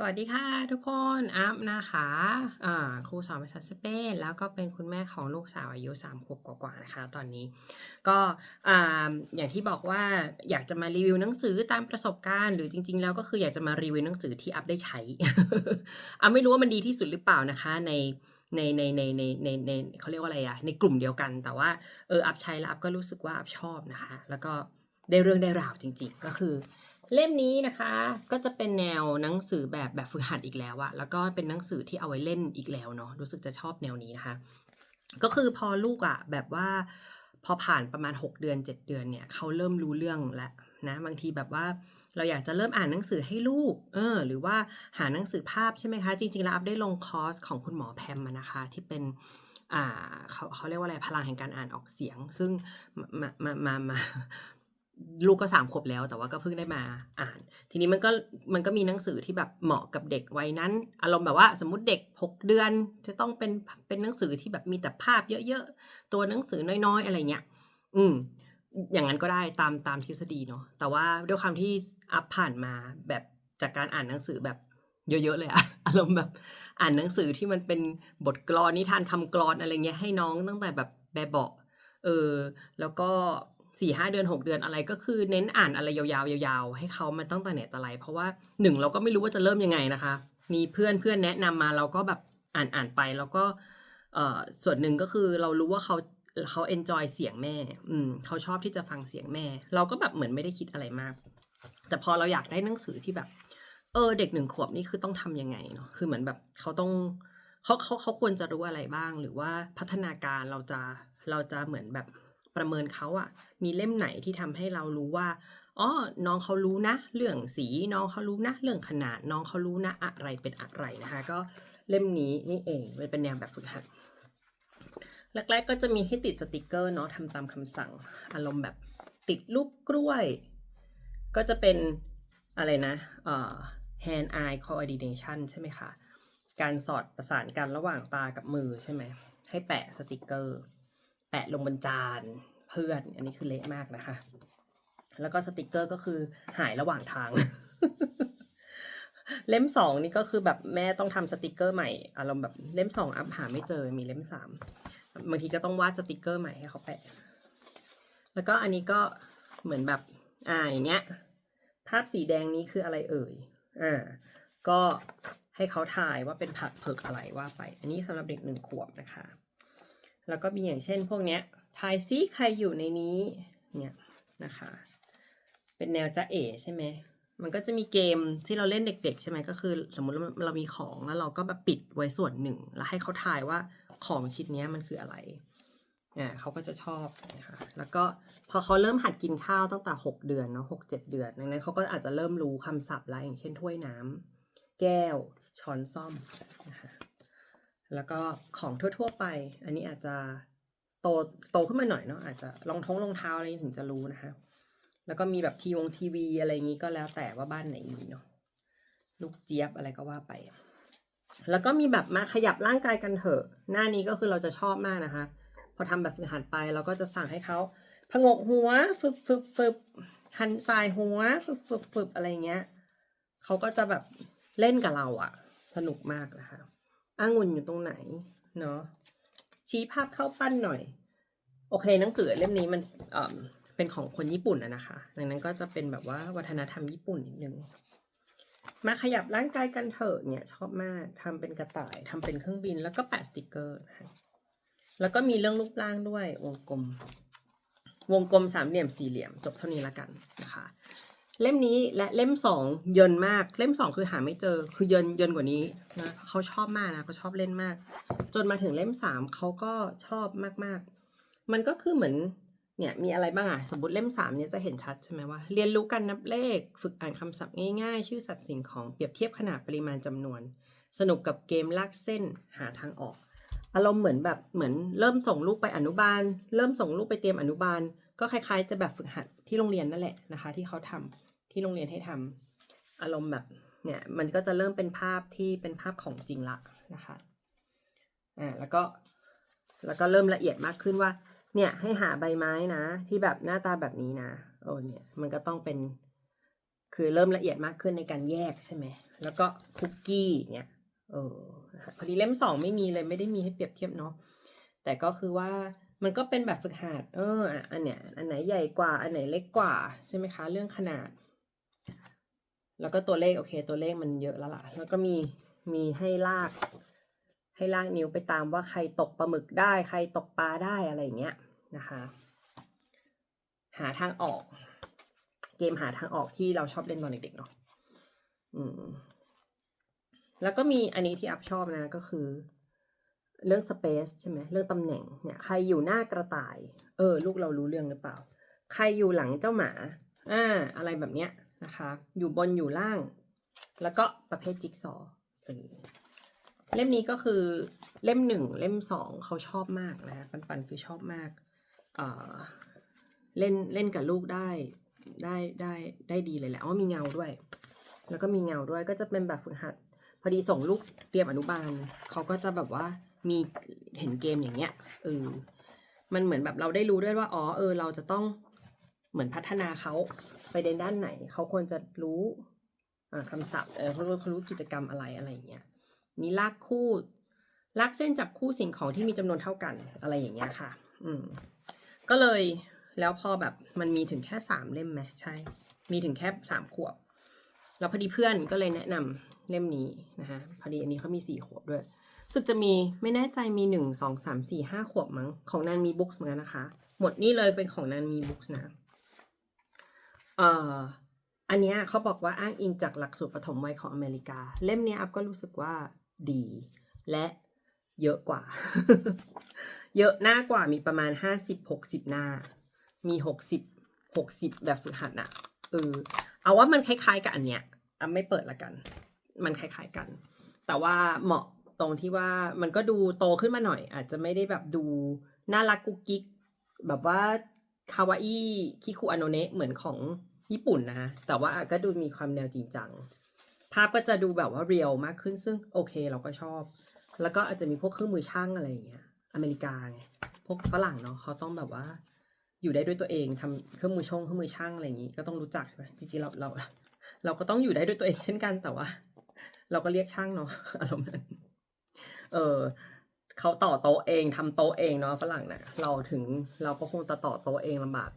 สวัสดีค่ะทุกคนอัพนะคะครูสอนภาษาสเปนแล้วก็เป็นคุณแม่ของลูกสาวอายุ3ขวบกว่าๆนะคะ ตอนนี้ก็ออย่างที่บอกว่าอยากจะมารีวิวหนังสือตามประสบการณ์ หรือจริง ๆ แล้วก็คืออยากจะมารีวิวหนังสือที่อัพได้ใช้อัพไม่รู้ว่ามันดีที่สุดหรือเปล่านะคะในในในในในในในเขาเรียกว่าอะไรอะในกลุ่มเดียวกัน แต่ว่าเอออัพใช้แล้วอัพก็รู้สึกว่าอัพชอบนะคะ แล้วก็ได้เรื่องได้ราวจริง ๆ ก็คือ เล่มนี้นะคะก็จะเป็นแนวหนังสือแบบแบบฝึกหัดอีกแล้วอะแล้วก็เป็นหนังสือที่เอาไว้เล่นอีกแล้วเนาะรู้สึกจะชอบแนวนี้นะคะ ก็คือพอลูกอะแบบว่าพอผ่านประมาณ 6 เดือน 7 เดือนเนี่ยเขาเริ่มรู้เรื่องแล้วนะบางทีแบบว่าเราอยากจะเริ่มอ่านหนังสือให้ลูก เออ หรือว่าหาหนังสือภาพใช่ไหมคะ จริงๆแล้วอัพได้ลงคอร์สของคุณหมอแพมมานะคะ ที่เป็นอ่าเขาเขาเรียกว่าอะไรพลังแห่งการอ่านออกเสียง ซึ่งมามามามา ลูกก็สามขวบแล้วแต่ว่าก็เพิ่งได้มาอ่าน ทีนี้มันก็มันก็มีหนังสือที่แบบเหมาะกับเด็กวัยนั้น อารมณ์แบบว่าสมมติเด็ก6เดือน จะต้องเป็นเป็นหนังสือที่แบบมีแต่ภาพเยอะๆ ตัวหนังสือน้อยๆ อะไรเงี้ยอืม อย่างนั้นก็ได้ตามตามทฤษฎีเนาะแต่ว่าด้วยความที่อัพผ่านมาแบบจากการอ่านหนังสือแบบเยอะๆเลยอะอารมณ์แบบอ่านหนังสือที่มันเป็นบทกลอนนิทานคำกลอนอะไรเงี้ยให้น้องตั้งแต่แบบแบบเบาะเออ แล้วก็ สี่ห้าเดือนหกเดือนอะไรก็คือเน้นอ่านอะไรยาวๆยาวๆ ให้เขามาตั้งแต่ไหนแต่ไรเพราะว่าหนึ่งเราก็ไม่รู้ว่าจะเริ่มยังไงนะคะ มีเพื่อนเพื่อนแนะนำมาเราก็แบบอ่านอ่านไปแล้วก็เออส่วนหนึ่งก็คือเรารู้ว่าเขาเขาเอนจอยเสียงแม่ อืมเขาชอบที่จะฟังเสียงแม่ เราก็แบบเหมือนไม่ได้คิดอะไรมาก แต่พอเราอยากได้หนังสือที่แบบ เออ เด็กหนึ่งขวบนี่คือต้องทำยังไงเนาะ คือเหมือนแบบเขาต้องเขาเขาเขาควรจะรู้อะไรบ้าง หรือว่าพัฒนาการเราจะเราจะเหมือนแบบ ประเมินเขาอะมีเล่มไหนที่ทำให้เรารู้ว่าอ๋อน้องเขารู้นะ เรื่องสีน้องเขารู้นะ เรื่องขนาดน้องเขารู้นะ อะไรเป็นอะไรนะคะ ก็เล่มนี้นี่เองมันเป็นแนวแบบฝึกหัดแรกๆก็จะมีให้ติดสติกเกอร์เนาะทำตามคำสั่งอารมณ์แบบติดรูปกล้วย ก็จะเป็นอะไรนะเอ่อ hand eye coordination ใช่ไหมคะ การสอดประสานกันระหว่างตากับมือใช่ไหม ให้แปะสติกเกอร์ แปะลงบนจานเพื่อน อันนี้คือเละมากนะคะ แล้วก็สติกเกอร์ก็คือหายระหว่างทาง เล่มสองนี่ก็คือแบบแม่ต้องทำสติกเกอร์ใหม่อารมณ์แบบเล่มสองอัพหาไม่เจอมีเล่มสามบางทีก็ต้องวาดสติกเกอร์ใหม่ให้เขาแปะ แล้วก็อันนี้ก็เหมือนแบบอ่าอย่างเงี้ย ภาพสีแดงนี้คืออะไรเอ่ยอ่าก็ให้เขาทายว่าเป็นผักเผือกอะไรว่าไป อันนี้สำหรับเด็กหนึ่งขวบนะคะ แล้วก็มีอย่างเช่นพวกเนี้ยทายซิใครอยู่ในนี้เนี่ยนะคะ เป็นแนวจ้าเอ๋ใช่ไหมมันก็จะมีเกมที่เราเล่นเด็ก ๆ ใช่ไหมก็คือ สมมุติเราเรามีของแล้วเราก็แบบปิดไว้ส่วนหนึ่ง แล้วให้เขาทายว่าของชิ้นนี้มันคืออะไรอ่าเขาก็จะชอบใช่ไหมคะแล้วก็พอเขาเริ่มหัดกินข้าวตั้งแต่หกเดือนเนาะหกเจ็ดเดือนดังนั้นเขาก็อาจจะเริ่มรู้คำศัพท์แล้วอย่างเช่นถ้วยน้ำแก้วช้อนซ่อมนะคะ แล้วก็ของทั่ว ๆ ไป อันนี้อาจจะโตโตขึ้นมาหน่อยเนาะอาจจะรองท้องรองเท้าอะไรถึงจะรู้นะคะ แล้วก็มีแบบทีวงทีวีอะไรอย่างนี้ก็แล้วแต่ว่าบ้านไหนมีเนาะลูกเจี๊ยบอะไรก็ว่าไป แล้วก็มีแบบมาขยับร่างกายกันเถอะ หน้านี้ก็คือเราจะชอบมากนะคะ พอทำแบบฝึกหัดไปเราก็จะสั่งให้เขาผงกหัวฟึบฟึบฟึบหันสายหัวฟึบฟึบฟึบอะไรเงี้ยเขาก็จะแบบเล่นกับเราอะสนุกมากนะคะ องุ่นอยู่ตรงไหนเนาะชี้ภาพเข้าปั้นหน่อย โอเค หนังสือเล่มนี้มันเอ่อเป็นของคนญี่ปุ่นอะนะคะ ดังนั้นก็จะเป็นแบบว่าวัฒนธรรมญี่ปุ่นนิดนึงมาขยับร่างกายกันเถอะเนี่ยชอบมากทำเป็นกระต่ายทำเป็นเครื่องบินแล้วก็แปะสติกเกอร์นะคะแล้วก็มีเรื่องรูปร่างด้วยวงกลม วงกลมสามเหลี่ยมสี่เหลี่ยม จบเท่านี้ละกันนะคะ เล่มนี้และเล่มสองเยินมาก เล่มสองคือหาไม่เจอ คือเยินเยินกว่านี้นะเขาชอบมากนะเขาชอบเล่นมาก จนมาถึงเล่มสามเขาก็ชอบมากๆ มันก็คือเหมือนเนี่ยมีอะไรบ้างอะสมมติเล่มสามเนี่ยจะเห็นชัดใช่ไหมว่าเรียนรู้การนับเลข ฝึกอ่านคำศัพท์ง่ายๆ ชื่อสัตว์สิ่งของเปรียบเทียบขนาดปริมาณจำนวน สนุกกับเกมลากเส้นหาทางออกอารมณ์เหมือนแบบเหมือนเริ่มส่งลูกไปอนุบาล เริ่มส่งลูกไปเตรียมอนุบาล ก็คล้ายๆ จะแบบฝึกหัดที่โรงเรียนนั่นแหละนะคะ ที่เขาทำ ที่โรงเรียนให้ทำอารมณ์แบบเนี่ยมันก็จะเริ่มเป็นภาพที่เป็นภาพของจริงละนะคะอ่าแล้วก็แล้วก็เริ่มละเอียดมากขึ้นว่า เนี่ยให้หาใบไม้นะ ที่แบบหน้าตาแบบนี้นะโอ้เนี่ยมันก็ต้องเป็นคือเริ่มละเอียดมากขึ้นในการแยกใช่ไหมแล้วก็คุกกี้เนี่ยเออพอดีเล่มสองไม่มีเลยไม่ได้มีให้เปรียบเทียบเนาะแต่ก็คือว่ามันก็เป็นแบบฝึกหัดเอออันเนี้ยอันไหนใหญ่กว่าอันไหนเล็กกว่าใช่ไหมคะ เรื่องขนาด แล้วก็ตัวเลขโอเค ตัวเลขมันเยอะแล้วล่ะ แล้วก็มีมีให้ลาก ให้ลากนิ้วไปตามว่าใครตกปลาหมึกได้ ใครตกปลาได้อะไรอย่างเงี้ยนะคะ หาทางออก เกมหาทางออกที่เราชอบเล่นตอนเด็กๆเนาะอืมแล้วก็มีอันนี้ที่อัพชอบนะก็คือ เรื่อง space ใช่ไหมเรื่องตำแหน่งเนี่ยใครอยู่หน้ากระต่าย เออ ลูกเรารู้เรื่องหรือเปล่า ใครอยู่หลังเจ้าหมา อ่า อะไรแบบเนี้ย นะคะ อยู่บนอยู่ล่าง แล้วก็ประเภทจิ๊กซอเล่มนี้ก็คือเล่มหนึ่งเล่มสองเขาชอบมากนะปันปันคือชอบมากเเล่นเล่นกับลูกได้ได้ได้ได้ดีเลยแหละว่ามีเงาด้วย แล้วก็มีเงาด้วยก็จะเป็นแบบฝึกหัด พอดีส่งลูกเตรียมอนุบาลเขาก็จะแบบว่ามีเห็นเกมอย่างเงี้ยเออมันเหมือนแบบเราได้รู้ด้วยว่าอ๋อเออ เราจะต้อง เหมือนพัฒนาเขาไปในด้านไหน เขาควรจะรู้คำศัพท์เออเขารู้เขารู้กิจกรรมอะไรอะไรอย่างเงี้ยนี่ลากคู่ลากเส้นจับคู่สิ่งของที่มีจำนวนเท่ากันอะไรอย่างเงี้ยค่ะ อืม ก็เลยแล้วพอแบบมันมีถึงแค่สามเล่มไหมใช่ มีถึงแค่สามขวบ แล้วพอดีเพื่อนก็เลยแนะนำเล่มนี้นะคะพอดีอันนี้เขามีสี่ขวบด้วยสึกจะมีไม่แน่ใจมีหนึ่งสองสามสี่ห้าขวบมั้งของนันมีบุ๊กส์เหมือนกันนะคะ หมดนี่เลยเป็นของนันมีบุ๊กส์นะ เอ่ออันเนี้ยเขาบอกว่าอ้างอิงจากหลักสูตรปฐมวัยของอเมริกา เล่มนี้อัพก็รู้สึกว่าดี และเยอะกว่า เยอะหน้ากว่ามีประมาณห้าสิบหกสิบหน้า มีหกสิบหกสิบแบบฝึกหัดอะเออเอาว่ามันคล้ายๆกับอันเนี้ยอะไม่เปิดละกัน มันคล้ายๆกัน แต่ว่าเหมาะตรงที่ว่ามันก็ดูโตขึ้นมาหน่อย อาจจะไม่ได้แบบดูน่ารักกุ๊กกิ๊กแบบว่าคาวาอิคิคุอโนเนะเหมือนของ ญี่ปุ่นนะฮะ แต่ว่าก็ดูมีความแนวจริงจัง ภาพก็จะดูแบบว่าเรียลมากขึ้นซึ่งโอเคเราก็ชอบ แล้วก็อาจจะมีพวกเครื่องมือช่างอะไรอย่างเงี้ย อเมริกาไง พวกฝรั่งเนาะเขาต้องแบบว่า อยู่ได้ด้วยตัวเองทำเครื่องมือช่องเครื่องมือช่างอะไรอย่างงี้ก็ต้องรู้จักใช่ไหมจริงๆเราเราเราก็ต้องอยู่ได้ด้วยตัวเองเช่นกันแต่ว่า เราก็เรียกช่างเนาะอารมณ์นั้น เออเขาต่อโต๊ะเองทำโต๊ะเองเนาะฝรั่งนะเราถึงเราก็คงจะต่อโต๊ะเองลำบาก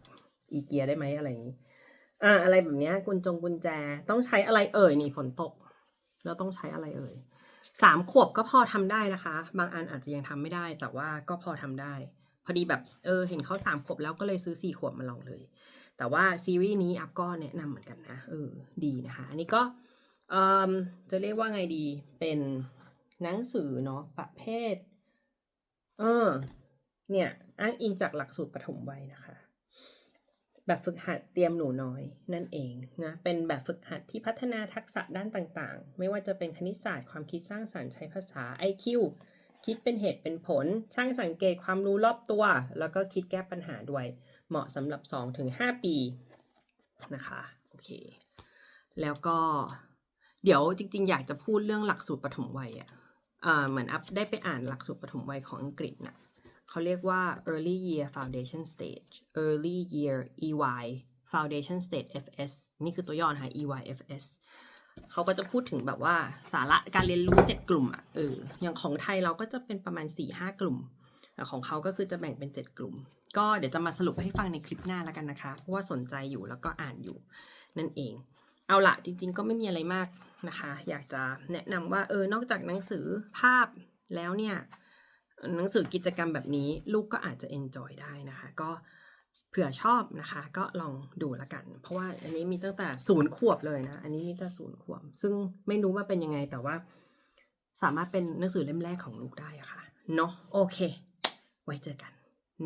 อีเกียได้ไหมอะไรอย่างนี้ อ่า อะไรแบบเนี้ยกุญจงกุญแจต้องใช้อะไรเอ่ยนี่ฝนตกแล้วต้องใช้อะไรเอ่ยสามขวบก็พอทำได้นะคะ บางอันอาจจะยังทำไม่ได้ แต่ว่าก็พอทำได้ พอดีแบบเออเห็นเขาสามขวบแล้วก็เลยซื้อสี่ขวบมาลองเลย แต่ว่าซีรีส์นี้อัพก็แนะนำเหมือนกันนะเออดีนะคะ อันนี้ก็เออจะเรียกว่าไงดีเป็นหนังสือเนาะประเภท เออ เนี่ย อ้างอิงจากหลักสูตรปฐมวัยนะคะ แบบฝึกหัดเตรียมหนูน้อยนั่นเองนะเป็นแบบฝึกหัดที่พัฒนาทักษะด้านต่างๆ ไม่ว่าจะเป็นคณิตศาสตร์ความคิดสร้างสรรค์ใช้ภาษา IQ คิดเป็นเหตุเป็นผล ช่างสังเกตความรู้รอบตัว แล้วก็คิดแก้ปัญหาด้วย เหมาะสำหรับ 2-5 ปีนะคะโอเค แล้วก็เดี๋ยวจริง ๆ อยากจะพูดเรื่องหลักสูตรปฐมวัยอะ่ะเหมือนอัพได้ไปอ่านหลักสูตรปฐมวัยของอังกฤษน่ะ เขาเรียกว่า early year foundation stage early year EY foundation stage FS นี่คือตัวย่อนะคะ EYFS เขาก็จะพูดถึงแบบว่าสาระการเรียนรู้ 7 กลุ่มอะเอออย่างของไทยเราก็จะเป็นประมาณ 4-5 กลุ่มแต่ของเขาก็คือจะแบ่งเป็น 7 กลุ่ม ก็เดี๋ยวจะมาสรุปให้ฟังในคลิปหน้าแล้วกันนะคะ เพราะว่าสนใจอยู่แล้วก็อ่านอยู่นั่นเอง เอาละจริง ๆ ก็ไม่มีอะไรมากนะคะ อยากจะแนะนำว่าเออนอกจากหนังสือภาพแล้วเนี่ย หนังสือกิจกรรมแบบนี้ลูกก็อาจจะ enjoy ได้นะคะ ก็เผื่อชอบนะคะ ก็ลองดูละกัน เพราะว่าอันนี้มีตั้งแต่ศูนย์ขวบเลยนะ อันนี้มีตั้งแต่ศูนย์ขวบ ซึ่งไม่รู้ว่าเป็นยังไงแต่ว่า สามารถเป็นหนังสือเล่มแรกของลูกได้อะค่ะเนาะโอเค ไว้เจอกัน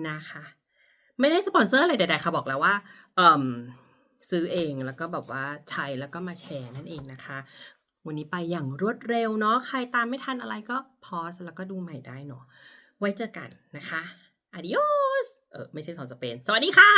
นะคะ ไม่ได้สปอนเซอร์อะไรใดๆค่ะบอกแล้วว่าเอ่มซื้อเองแล้วก็แบบว่าใช้แล้วก็มาแชร์นั่นเองนะคะ วันนี้ไปอย่างรวดเร็วเนาะ ใครตามไม่ทันอะไรก็พอสแล้วก็ดูใหม่ได้เนาะ ไว้เจอกันนะคะ adios เออไม่ใช่สอนสเปน สวัสดีค่ะ